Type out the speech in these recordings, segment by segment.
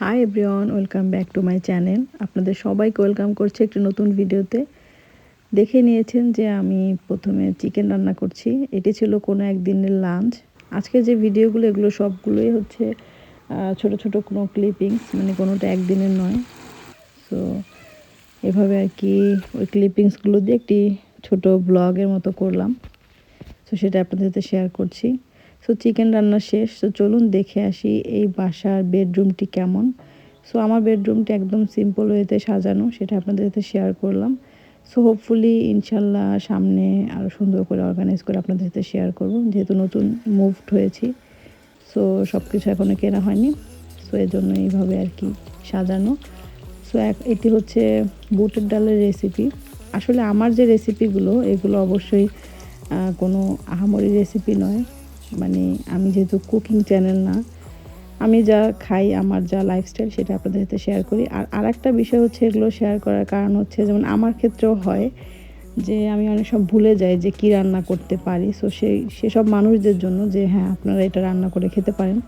Hi everyone welcome back to my channel আপনাদের সবাইকে welcome করছি একটি নতুন ভিডিওতে দেখে নিয়েছেন যে আমি প্রথমে চিকেন রান্না করছি। এটি ছিল কোনো একদিনের লাঞ্চ আজকে যে ভিডিওগুলো এগুলো সবগুলোই হচ্ছে ছোট ছোট কোনো ক্লিপিংস মানে কোনোটা একদিনের নয়। সো এভাবে আর কি ওই ক্লিপিংসগুলো দিয়ে একটি ছোট ব্লগের মতো করলাম। সো সেটা আপনাদের সাথে শেয়ার করছি। সো চিকেন রান্না শেষ। তো চলুন দেখে আসি এই বাসার বেডরুমটি কেমন। সো আমার বেডরুমটি একদম সিম্পল ওয়েতে সাজানো, সেটা আপনাদের সাথে শেয়ার করলাম। সো হোপফুলি ইনশাল্লাহ সামনে আরও সুন্দর করে অর্গানাইজ করে আপনাদের সাথে শেয়ার করব। যেহেতু নতুন মুভড হয়েছি সো সব কিছু এখনও কেনা হয়নি। সো এর জন্য এইভাবে আর কি সাজানো। সো এক, এটি হচ্ছে বুটের ডালের রেসিপি আসলে আমার যে রেসিপিগুলো এগুলো অবশ্যই কোনো আহামরি রেসিপি নয়। মানে আমি যেহেতু কুকিং চ্যানেল না, আমি যা খাই, আমার যা লাইফস্টাইল সেটা আপনাদের সাথে শেয়ার করি। আর আরেকটা বিষয় হচ্ছে এগুলো শেয়ার করার কারণ হচ্ছে, যেমন আমার ক্ষেত্রেও হয় যে আমি অনেক সময় ভুলে যাই যে কি রান্না করতে পারি। সো সেই সেসব মানুষদের জন্য যে হ্যাঁ আপনারা এটা রান্না করে খেতে পারেন।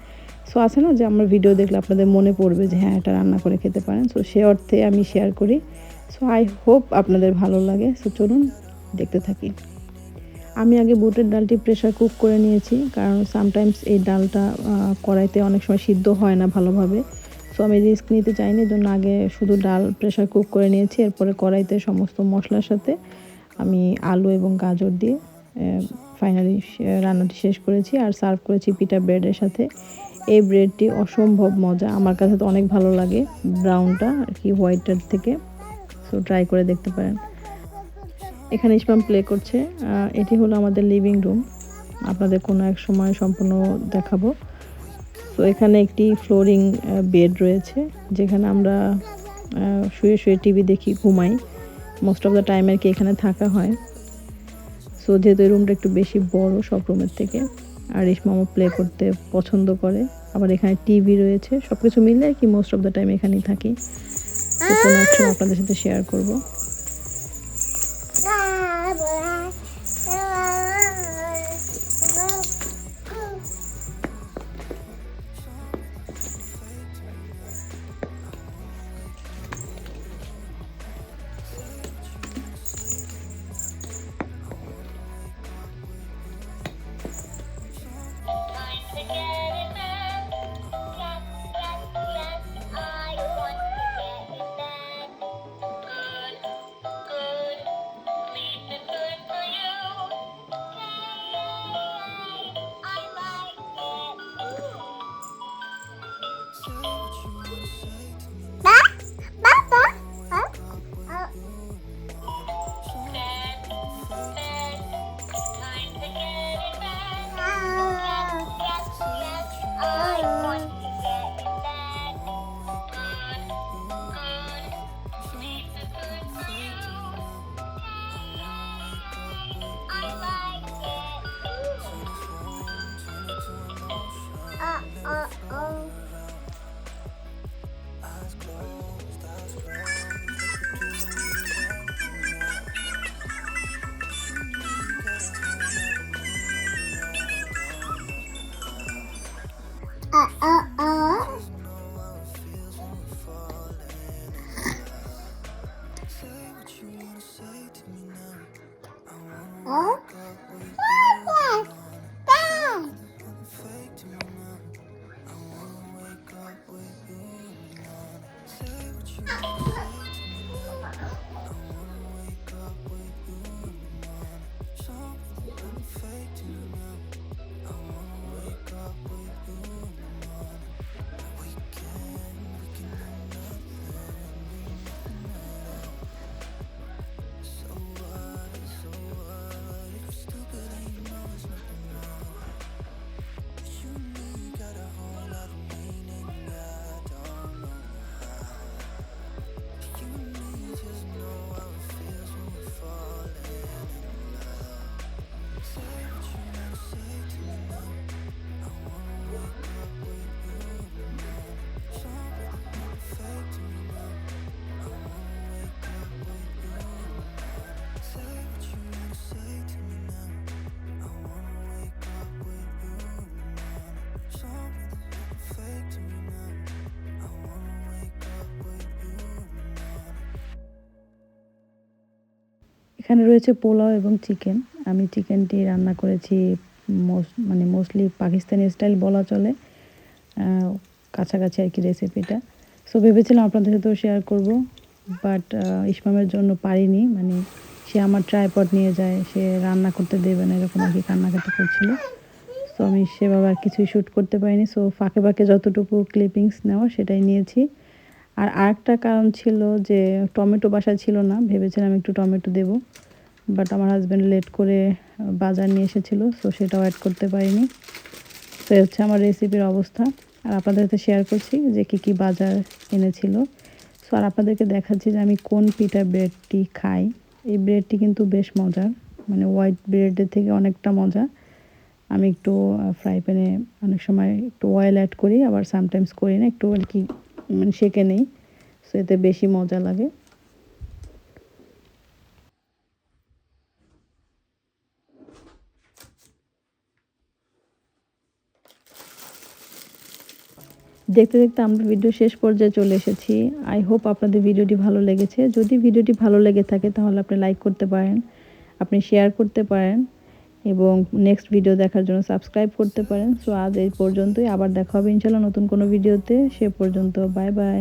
সো আছে না যে আমার ভিডিও দেখলে আপনাদের মনে পড়বে যে হ্যাঁ এটা রান্না করে খেতে পারেন। সো সে অর্থে আমি শেয়ার করি। সো আই হোপ আপনাদের ভালো লাগে। সো চলুন, দেখতে থাকি। আমি আগে বুটের ডালটি প্রেশার কুক করে নিয়েছি, কারণ সামটাইমস এই ডালটা কড়াইতে অনেক সময় সিদ্ধ হয় না ভালোভাবে। সো আমি রিস্ক নিতে চাইনি জন্য আগে শুধু ডাল প্রেশার কুক করে নিয়েছি, এরপরে কড়াইতে সমস্ত মশলার সাথে আমি আলু এবং গাজর দিয়ে ফাইনালি রান্নাটি শেষ করেছি আর সার্ভ করেছি পিটা ব্রেডের সাথে। এই ব্রেডটি অসম্ভব মজা, আমার কাছে তো অনেক ভালো লাগে ব্রাউনটা আর কি হোয়াইটের থেকে। সো ট্রাই করে দেখতে পারেন। এখানে ইসমাম প্লে করছে। এটি হলো আমাদের লিভিং রুম আপনাদের কোনো এক সময় সম্পূর্ণ দেখাবো। তো এখানে একটি ফ্লোরিং বেড রয়েছে, যেখানে আমরা শুয়ে শুয়ে টিভি দেখি, ঘুমাই। মোস্ট অফ দ্য টাইম আর কি এখানে থাকা হয়। সো যেহেতু এই রুমটা একটু বেশি বড় সব রুমের থেকে, আর ইসমামও প্লে করতে পছন্দ করে, আবার এখানে টিভি রয়েছে সব কিছু মিলে আর কি মোস্ট অফ দ্য টাইম এখানেই থাকি। কোনো এক সময় আপনাদের সাথে শেয়ার করব। Ah. এখানে রয়েছে পোলাও এবং চিকেন। আমি চিকেনটি রান্না করেছি মানে মোস্টলি পাকিস্তানি স্টাইল বলা চলে। কাছাকাছি আর কি রেসিপিটা। সো ভেবেছিলাম আপনাদের সাথেও শেয়ার করব বাট ইসমামের জন্য পারিনি। মানে সে আমার ট্রাইপড নিয়ে যায়, সে রান্না করতে দেবে না, এরকম আর কি কান্নাকাটি করছিল। সো আমি সেভাবে আর কিছুই শ্যুট করতে পারিনি। সো ফাঁকে ফাঁকে যতটুকু ক্লিপিংস নেওয়া সেটাই নিয়েছি। আর আরেকটা কারণ ছিল যে টমেটো বাসা ছিল না, ভেবেছিলাম একটু টমেটো দেব। বাট আমার হাজব্যান্ড লেট করে বাজার নিয়ে এসেছিল সো সেটাও অ্যাড করতে পারিনি। তো হচ্ছে আমার রেসিপির অবস্থা। আর আপনাদের সাথে শেয়ার করছি যে কী কী বাজার এনেছিল। সো আর আপনাদেরকে দেখাচ্ছি যে আমি কোন পিঠার ব্রেডটি খাই। এই ব্রেডটি কিন্তু বেশ মজার মানে হোয়াইট ব্রেডের থেকে অনেকটা মজা। আমি একটু ফ্রাই প্যানে অনেক সময় একটু অয়েল অ্যাড করি, আবার সামটাইমস করি না, একটু আর কি মানে সেকে নেই সো এতে বেশি মজা লাগে। দেখতে দেখতে আমরা ভিডিও শেষ পর্যায়ে চলে এসেছি। আই হোপ আপনাদের ভিডিওটি ভালো লেগেছে। যদি ভিডিওটি ভালো লেগে থাকে, তাহলে আপনি লাইক করতে পারেন, আপনি শেয়ার করতে পারেন। এবং নেক্সট ভিডিও দেখার জন্য সাবস্ক্রাইব করতে পারেন। সো আজ এই পর্যন্তই। আবার দেখা হবে ইনশাল্লাহ নতুন কোনো ভিডিওতে সে পর্যন্ত বাই বাই